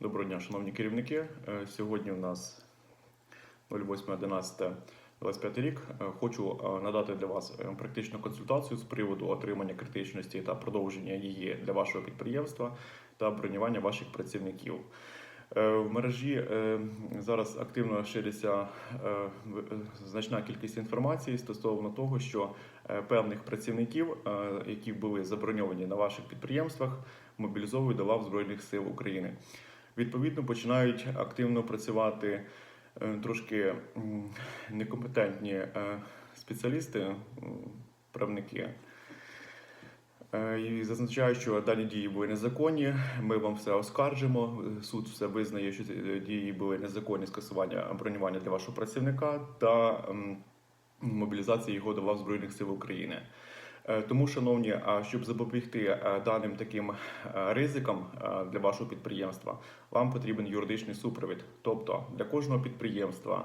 Доброго дня, шановні керівники. Е, Сьогодні у нас 08.11.25 рік. Е, Хочу е, надати для вас практичну консультацію з приводу отримання критичності та продовження її для вашого підприємства та бронювання ваших працівників. В мережі зараз активно шириться значна кількість інформації стосовно того, що певних працівників, які були заброньовані на ваших підприємствах, мобілізовують до лав Збройних сил України. Відповідно, починають активно працювати е, трошки некомпетентні е, спеціалісти, правники. Е, І зазначаю, що дані дії були незаконні. Ми вам все оскаржимо. Суд все визнає, що дії були незаконні скасування бронювання для вашого працівника та мобілізації його до лав Збройних сил України. Е, Тому, шановні, щоб запобігти е, даним таким е, ризикам для вашого підприємства, вам потрібен юридичний супровід. Тобто для кожного підприємства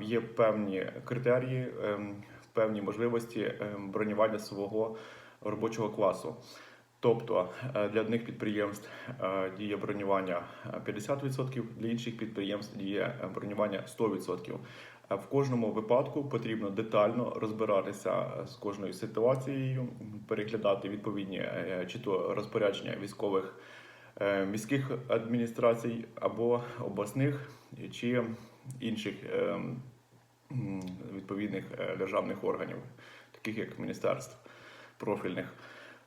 є певні критерії, ем, певні можливості ем, бронювання свого робочого класу. Тобто для одних підприємств діє бронювання е, 50%, для інших підприємств діє бронювання 100%. Е, В кожному випадку потрібно детально розбиратися е, з кожною ситуацією, переглядати відповідні е, чи то розпорядження військових е, міських адміністрацій або обласних чи інших е, відповідних е, державних органів, таких як міністерств профільних.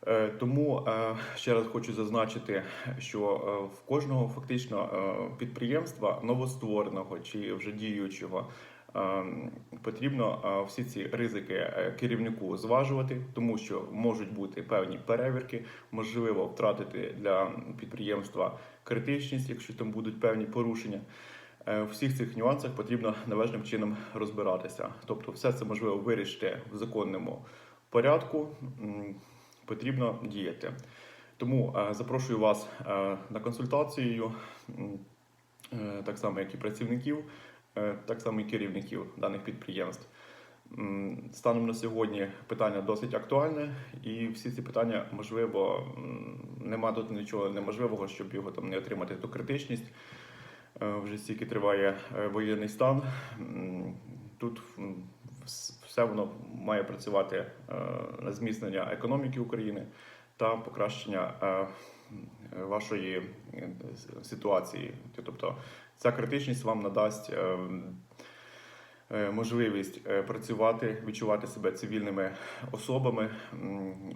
Е, Тому е, ще раз хочу зазначити, що е, в кожного фактично е, підприємства новоствореного чи вже діючого е, потрібно е, всі ці ризики е, керівнику зважувати, тому що можуть бути певні перевірки, можливо втратити для підприємства критичність, якщо там будуть певні порушення. Е, У всіх цих нюансах потрібно належним чином розбиратися. Тобто, все це можливо вирішити в законному порядку. Потрібно діяти. Тому е, запрошую вас е, на консультацію, е, так само як і працівників, е, так само і керівників даних підприємств. Станом на сьогодні питання досить актуальне, і всі ці питання можливо нема тут нічого неможливого, щоб його там не отримати ту критичність. Е, Вже стільки триває е, воєнний стан. Тут все воно має працювати е, на зміцнення економіки України та покращення е, вашої е, ситуації. Тобто ця критичність вам надасть. е, е, Можливість е, працювати, відчувати себе цивільними особами,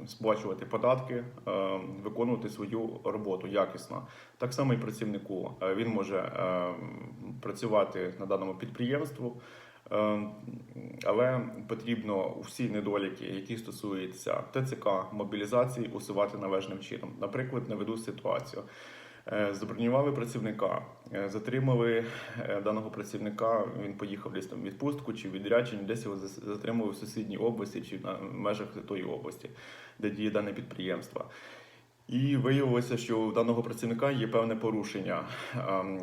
сплачувати податки, е, виконувати свою роботу якісно. Так само і працівнику. Е, Він може е, працювати на даному підприємству, але потрібно всі недоліки, які стосуються ТЦК, мобілізації, усувати належним чином. Наприклад, наведу ситуацію. Е, Забронювали працівника, е, затримали е, даного працівника. Він поїхав десь там в відпустку чи в відрядження, десь його затримали в сусідній області чи на межах тої області, де діє дане підприємство. І виявилося, що у даного працівника є певне порушення. Ем,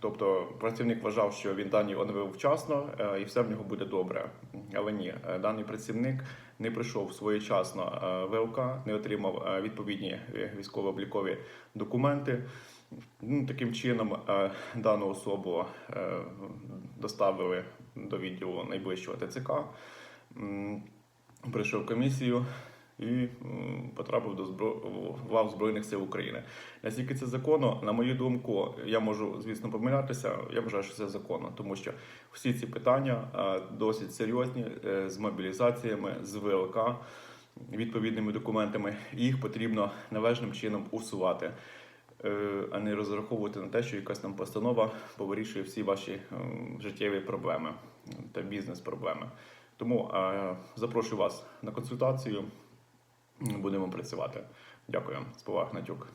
Тобто працівник вважав, що він дані оновив вчасно е, і все в нього буде добре. Але ні, е, даний працівник не прийшов своєчасно е, ВЛК, не отримав відповідні військово-облікові документи. Ну, Таким чином, дану особу доставили до відділу найближчого ТЦК. Прийшов комісію і потрапив до збро... лав Збройних сил України. Наскільки це законно, на мою думку, я можу, звісно, помилятися. Я вважаю, що це законно, тому що всі ці питання е, досить серйозні е, з мобілізаціями, з ВЛК, відповідними документами. Їх потрібно належним чином усувати. е, А не розраховувати на те, що якась там постанова повирішує всі ваші життєві проблеми та бізнес-проблеми. Тому е, запрошую вас на консультацію. Будемо працювати. Дякую. З Натюк.